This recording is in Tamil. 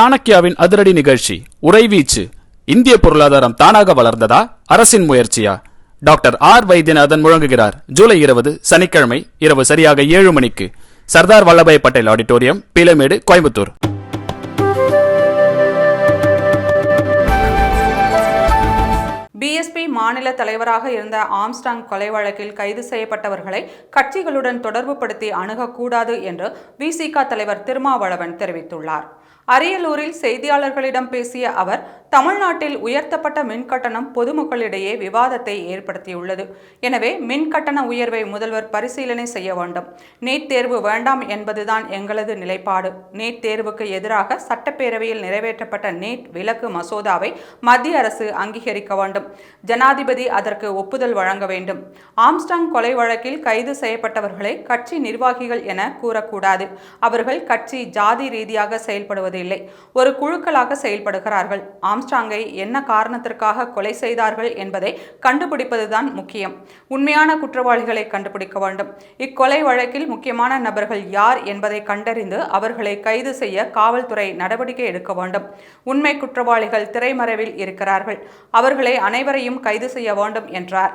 சாணக்கியாவின் அதிரடி நிகழ்ச்சி உறைவீச்சு இந்திய பொருளாதாரம் தானாக வளர்ந்ததா? அரசின் முயற்சியா? டாக்டர் ஆர் வைத்தியநாதன் முழங்குகிறார். ஜூலை இருபது சனிக்கிழமை இரவு சரியாக ஏழு மணிக்கு. சர்தார் வல்லபாய் பட்டேல் ஆடிட்டோரியம் பீலமேடு கோயம்புத்தூர். பிஎஸ்பி மாநில தலைவராக இருந்த ஆம்ஸ்டாங் கொலை வழக்கில் கைது செய்யப்பட்டவர்களை கட்சிகளுடன் தொடர்புபடுத்தி அணுகக்கூடாது என்று விசிக தலைவர் திருமாவளவன் தெரிவித்துள்ளார். அரியலூரில் செய்தியாளர்களிடம் பேசிய அவர் தமிழ்நாட்டில் உயர்த்தப்பட்ட மின் கட்டணம் பொதுமக்களிடையே விவாதத்தை ஏற்படுத்தியுள்ளது. எனவே மின் கட்டண உயர்வை முதல்வர் பரிசீலனை செய்ய வேண்டும். நீட் தேர்வு வேண்டாம் என்பதுதான் எங்களது நிலைப்பாடு. நீட் தேர்வுக்கு எதிராக சட்டப்பேரவையில் நிறைவேற்றப்பட்ட நீட் விலக்கு மசோதாவை மத்திய அரசு அங்கீகரிக்க வேண்டும். ஜனாதிபதி அதற்கு ஒப்புதல் வழங்க வேண்டும். ஆம்ஸ்டாங் கொலை வழக்கில் கைது செய்யப்பட்டவர்களை கட்சி நிர்வாகிகள் என கூறக்கூடாது. அவர்கள் கட்சி ஜாதி ரீதியாக இல்லை. ஒரு குழுக்களாக செயல்படுகிறார்கள். ஆம்ஸ்டாங்கை என்ன காரணத்திற்காக கொலை செய்தார்கள் என்பதை கண்டுபிடிப்பதுதான் முக்கியம். உண்மையான குற்றவாளிகளை கண்டுபிடிக்க வேண்டும். இக்கொலை வழக்கில் முக்கியமான நபர்கள் யார் என்பதை கண்டறிந்து அவர்களை கைது செய்ய காவல்துறை நடவடிக்கை எடுக்க வேண்டும். உண்மை குற்றவாளிகள் திரைமறைவில் இருக்கிறார்கள். அவர்களை அனைவரையும் கைது செய்ய வேண்டும் என்றார்.